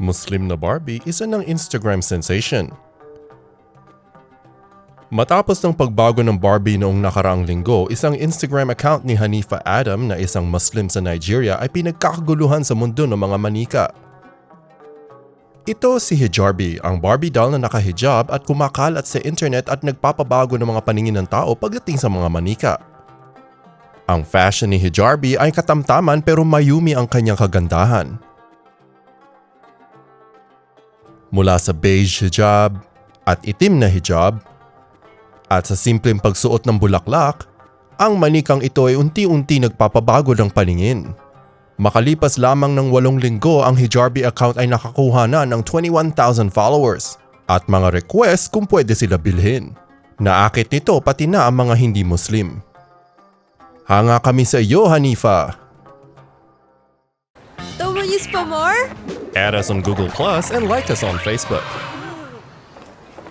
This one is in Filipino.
Muslim na Barbie isa ng Instagram sensation. Matapos ng pagbago ng Barbie noong nakaraang linggo, isang Instagram account ni Hanifa Adam na isang Muslim sa Nigeria ay pinagkakaguluhan sa mundo ng mga manika. Ito si Hijarbi, ang Barbie doll na nakahijab at kumakalat sa internet at nagpapabago ng mga paningin ng tao pagdating sa mga manika. Ang fashion ni Hijarbi ay katamtaman pero mayumi ang kanyang kagandahan. Mula sa beige hijab at itim na hijab at sa simpleng pagsuot ng bulaklak, ang manikang ito ay unti-unti nagpapabago ng paningin. Makalipas lamang ng walong linggo ang Hijarbi account ay nakakuha na ng 21,000 followers at mga request kung pwede sila bilhin. Naakit nito pati na ang mga hindi Muslim. Hanga kami sa iyo, Hanifa. Tomo News pa more? Add us on Google Plus and like us on Facebook.